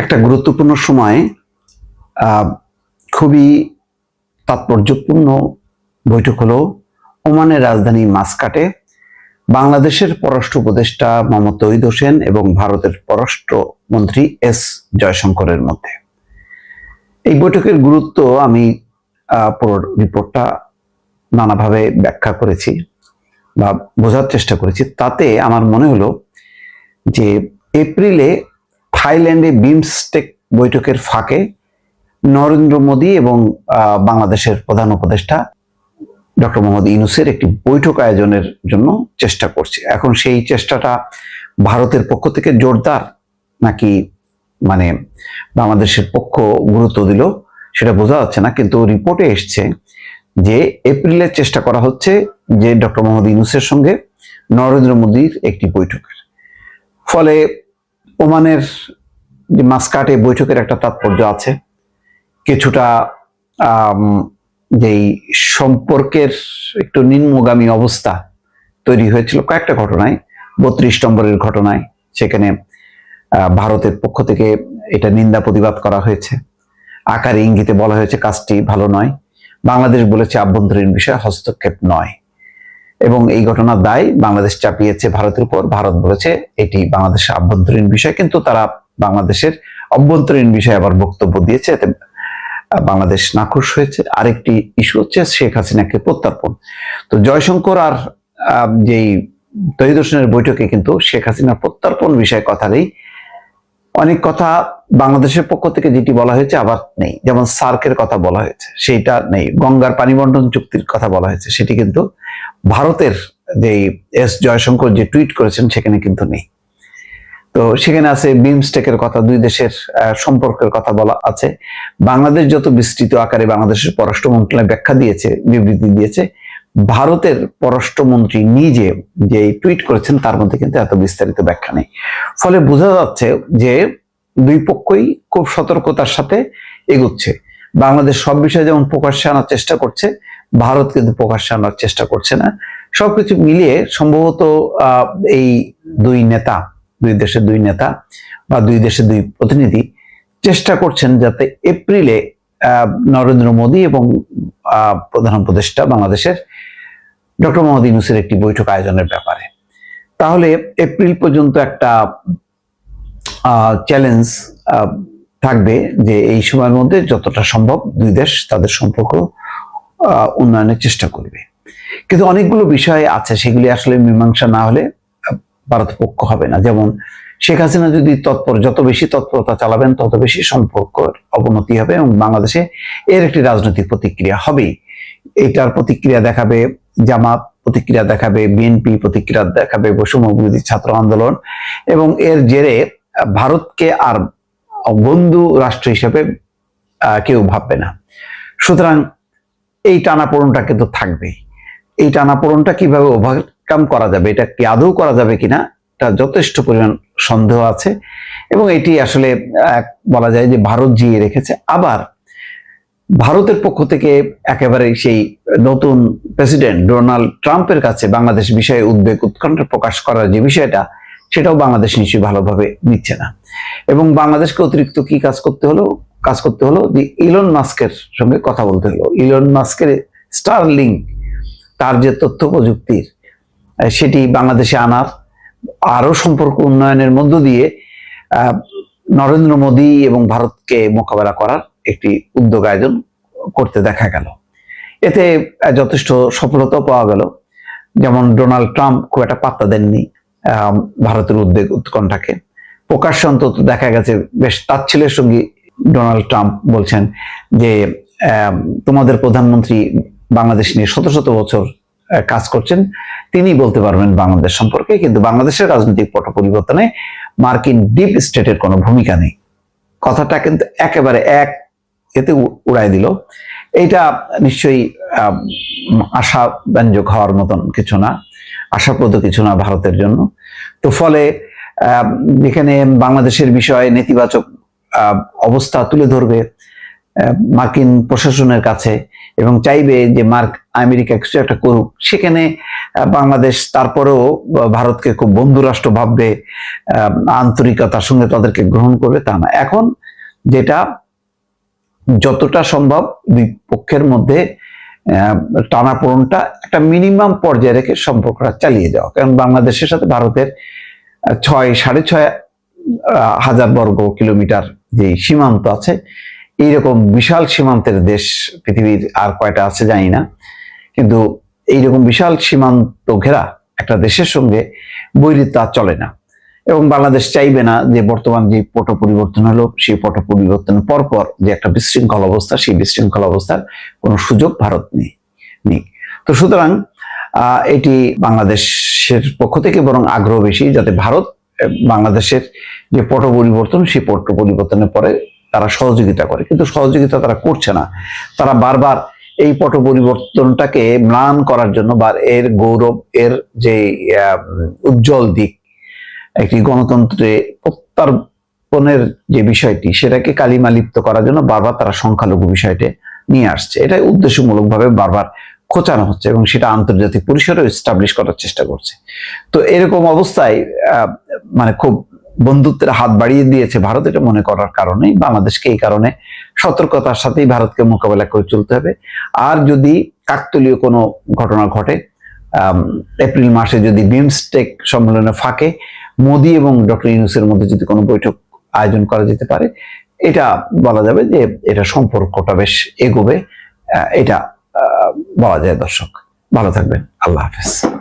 একটা গুরুত্বপূর্ণ সময়ে খুবই তাৎপর্যপূর্ণ বৈঠক হলো ওমানের রাজধানী মাসকাটে। বাংলাদেশের পররাষ্ট্র উপদেষ্টা মোহাম্মদ তহিদ হোসেন এবং ভারতের পররাষ্ট্রমন্ত্রী এস জয়শঙ্করের মধ্যে। এই বৈঠকের গুরুত্ব আমি পুরো রিপোর্টটা নানাভাবে ব্যাখ্যা করেছি বা বোঝার চেষ্টা করেছি। তাতে আমার মনে হলো যে এপ্রিলে থাইল্যান্ডে বিমস্টেক বৈঠকের ফাঁকে নরেন্দ্র মোদী এবং বাংলাদেশের প্রধান উপদেষ্টা ডক্টর মোহাম্মদ ইউনুসের একটি বৈঠক আয়োজনের জন্য চেষ্টা করছে। এখন সেই চেষ্টাটা ভারতের পক্ষ থেকে জোরদার নাকি মানে বাংলাদেশের পক্ষ গুরুত্ব দিল সেটা বোঝা যাচ্ছে না। কিন্তু রিপোর্টে এসছে যে এপ্রিলে চেষ্টা করা হচ্ছে যে ডক্টর মোহাম্মদ ইউনুসের সঙ্গে নরেন্দ্র মোদীর একটি বৈঠকের। ফলে ওমানের যে মাসকাটে বৈঠকের একটা তাৎপর্য আছে, কিছুটা যেই সম্পর্কের একটু নিম্নগামী অবস্থা তৈরি হয়েছিল কয়েকটা ঘটনায়, বত্রিশ নম্বরের ঘটনায়, সেখানে ভারতের পক্ষ থেকে এটা নিন্দা প্রতিবাদ করা হয়েছে। আকারে ইঙ্গিতে বলা হয়েছে কাজটি ভালো নয়। বাংলাদেশ বলেছে আভ্যন্তরীণ বিষয়ে হস্তক্ষেপ নয়। এবং এই ঘটনার দায় বাংলাদেশ চাপিয়েছে ভারতের উপর। ভারত বলেছে, এটি বাংলাদেশের আভ্যন্তরীণ বিষয়, কিন্তু তারা বাংলাদেশের অভ্যন্তরীণ বিষয়ে আবার বক্তব্য দিয়েছে। এতে বাংলাদেশ নাখুশ হয়েছে। আরেকটি ইস্যু হচ্ছে শেখ হাসিনাকে প্রত্যার্পণ। তো জয়শঙ্কর আর যেই তহিদ বৈঠকে কিন্তু শেখ হাসিনার প্রত্যার্পণ বিষয়ে কথা নেই। অনেক কথা বাংলাদেশের পক্ষ থেকে যেটি বলা হয়েছে আবার নেই। যেমন সার্কের কথা বলা হয়েছে, সেইটা নেই। গঙ্গার পানি বন্টন চুক্তির কথা বলা হয়েছে, সেটি কিন্তু ভারতের যে এস জয়শঙ্কর যে টুইট করেছেন, সেখানে কিন্তু নেই। তো সেখানে আছে বিমস্টেকের কথা, দুই দেশের সম্পর্কের কথা বলা আছে। বাংলাদেশ যত বিস্তৃত আকারে বাংলাদেশের পররাষ্ট্র মন্ত্রণালয় ব্যাখ্যা দিয়েছে, বিবৃতি দিয়েছে, ভারতের পররাষ্ট্রমন্ত্রী নিজে যে টুইট করেছেন, তার মধ্যে কিন্তু এত বিস্তারিত ব্যাখ্যা নেই। ফলে বোঝা যাচ্ছে যে দুই পক্ষই খুব সতর্কতার সাথে এগুচ্ছে। বাংলাদেশ সব বিষয়ে যেমন প্রকাশ্যে আনার চেষ্টা করছে ভারত কিন্তু প্রকাশ্যে আনার চেষ্টা করছে না। সবকিছু মিলিয়ে সম্ভবত এই দুই নেতা, দুই দেশের দুই নেতা বা দুই দেশের দুই প্রতিনিধি চেষ্টা করছেন যাতে এপ্রিলে নরেন্দ্র মোদী এবং প্রধান উপদেষ্টা বাংলাদেশের ডক্টর মোহাম্মদ ইউনুসের একটি বৈঠক আয়োজনের ব্যাপারে। তাহলে এপ্রিল পর্যন্ত একটা চ্যালেঞ্জ থাকবে যে এই সময়ের মধ্যে যতটা সম্ভব দুই দেশ তাদের সম্পর্ক উন্নয়নের চেষ্টা করবে। কিন্তু অনেকগুলো বিষয় আছে সেগুলি আসলে মীমাংসা না হলে আহ, ভারত পক্ষ হবে না। যেমন শেখ হাসিনা যদি তৎপর যত বেশি তৎপরতা চালাবেন তত বেশি সম্পর্কের অবনতি হবে এবং বাংলাদেশে এর একটি রাজনৈতিক প্রতিক্রিয়া হবেই। এটার প্রতিক্রিয়া দেখাবে জামাত প্রতিক্রিয়া দেখাবে বিএনপি প্রতিক্রিয়া দেখাবে বৈষম্য বিরোধী ছাত্র আন্দোলন এবং এর জেরে ভারতকে আর বন্ধু রাষ্ট্র হিসেবে কেউ ভাববে না। সুতরাং এই টানাপোড়নটা কিন্তু থাকবেই। এই টানাপোড়নটা কীভাবে ওভারকাম করা যাবে, এটা কি আদৌ করা যাবে কিনা, এটা যথেষ্ট পরিমাণ সন্দেহ আছে। এবং এটি আসলে বলা যায় যে ভারত জিয়ে রেখেছে। আবার ভারতের পক্ষ থেকে একেবারে সেই নতুন প্রেসিডেন্ট ডোনাল্ড ট্রাম্পের কাছে বাংলাদেশ বিষয়ে উদ্বেগ, উৎকণ্ঠা প্রকাশ করার যে বিষয়টা, সেটাও বাংলাদেশ নিশ্চয়ই ভালোভাবে নিচ্ছে না। এবং বাংলাদেশকে অতিরিক্ত কি কাজ করতে হলো? কাজ করতে হলো, যে ইলন মাস্কের সঙ্গে কথা বলতে হলো। ইলন মাস্কের স্টারলিং তার যে তথ্য প্রযুক্তির সেটি বাংলাদেশে আনার আরও সম্পর্ক উন্নয়নের মধ্য দিয়ে নরেন্দ্র মোদী এবং ভারতকে মোকাবেলা করার একটি উদ্যোগ আয়োজন করতে দেখা গেল। এতে যথেষ্ট সফলতা পাওয়া গেল। যেমন ডোনাল্ড ট্রাম্প খুব একটা পাত্তা দেননি ভারতের উদ্বেগ উৎকণ্ঠাকে। প্রকাশ্য অন্তত দেখা গেছে, বেশ তাচ্ছিলের সঙ্গে ডোনাল্ড ট্রাম্প বলছেন যে তোমাদের প্রধানমন্ত্রী বাংলাদেশ নিয়ে শত শত বছর কাজ করছেন। তিনি বলতে পারবেন বাংলাদেশ সম্পর্কে কিন্তু বাংলাদেশের রাজনৈতিক পট পরিবর্তনে মার্কিন ডিপ স্টেটের কোনো ভূমিকা নেই। কথাটা কিন্তু একেবারে এক এতে উড়াই দিল। এইটা নিশ্চয়ই আহ, আশাব্যঞ্জক হওয়ার মতন কিছু না আশাপ্রদ কিছু না ভারতের জন্য। তো ফলে যেখানে বাংলাদেশের বিষয়ে নেতিবাচক অবস্থা তুলে ধরবে মার্কিন প্রশাসনের কাছে এবং চাইবে যে মার্ক আমেরিকা কিছু একটা করুক। সেখানে বাংলাদেশ তারপরেও ভারতকে খুব বন্ধু রাষ্ট্র ভাববে আন্তরিকতার সঙ্গে তাদেরকে গ্রহণ করবে তা না। এখন যেটা যতটা সম্ভব দুই পক্ষের মধ্যে টানাপোড়নটা একটা মিনিমাম পর্যায়ে রেখে সম্পর্কটা চালিয়ে যাওয়া। কারণ বাংলাদেশের সাথে ভারতের ছয়, সাড়ে ছয় হাজার বর্গ কিলোমিটার যে সীমান্ত আছে, এইরকম বিশাল সীমান্তের দেশ পৃথিবীর আর কয়টা আছে জানি না, কিন্তু এইরকম বিশাল সীমান্ত ঘেরা একটা দেশের সঙ্গে বৈরিতা চলে না। এবং বাংলাদেশ চাইবে না যে বর্তমান যে পট পরিবর্তন হলো, সেই পট পরিবর্তনের পরপর যে একটা বিশৃঙ্খল অবস্থা, সেই বিশৃঙ্খল অবস্থার কোনো সুযোগ ভারত নেই নেই। তো সুতরাং এটি বাংলাদেশের পক্ষ থেকে বরং আগ্রহ বেশি যাতে ভারত বাংলাদেশের যে পট পরিবর্তন সেই পট পরিবর্তনের পরে তারা সহযোগিতা করে। কিন্তু সহযোগিতা তারা করছে না। তারা বারবার এই পট পরিবর্তনটাকে ম্লান করার জন্য বা এর গৌরব, এর যে উজ্জ্বল দিক, একটি গণতন্ত্রে প্রত্যার্পণের যে বিষয়টি, সেটাকে কালিমা লিপ্ত করার জন্য বারবার তারা সংখ্যালঘু বিষয়টি নিয়ে আসছে। এটাই উদ্দেশ্যমূলকভাবে বারবার খোঁচানো হচ্ছে এবং সেটা আন্তর্জাতিক পরিসরে এস্টাবলিশ করার চেষ্টা করছে। তো এরকম অবস্থায় মানে খুব বন্ধুত্বের হাত বাড়িয়ে দিয়েছে ভারত এটা মনে করার কারণেই। বাংলাদেশকে এই কারণে সতর্কতার সাথেই ভারতকে মোকাবেলা করে চলতে হবে। আর যদি কাকতলীয় কোনো ঘটনা ঘটে এপ্রিল মাসে যদি বিমস্টেক সম্মেলনে ফাঁকে মোদি এবং ডক্টর ইউনুসের মধ্যে যদি কোনো বৈঠক আয়োজন করা যেতে পারে, এটা বলা যাবে যে এটা সম্পর্কটা বেশ এগোবে। এটা বলা যায় দর্শক। ভালো থাকবেন। আল্লাহ হাফেজ।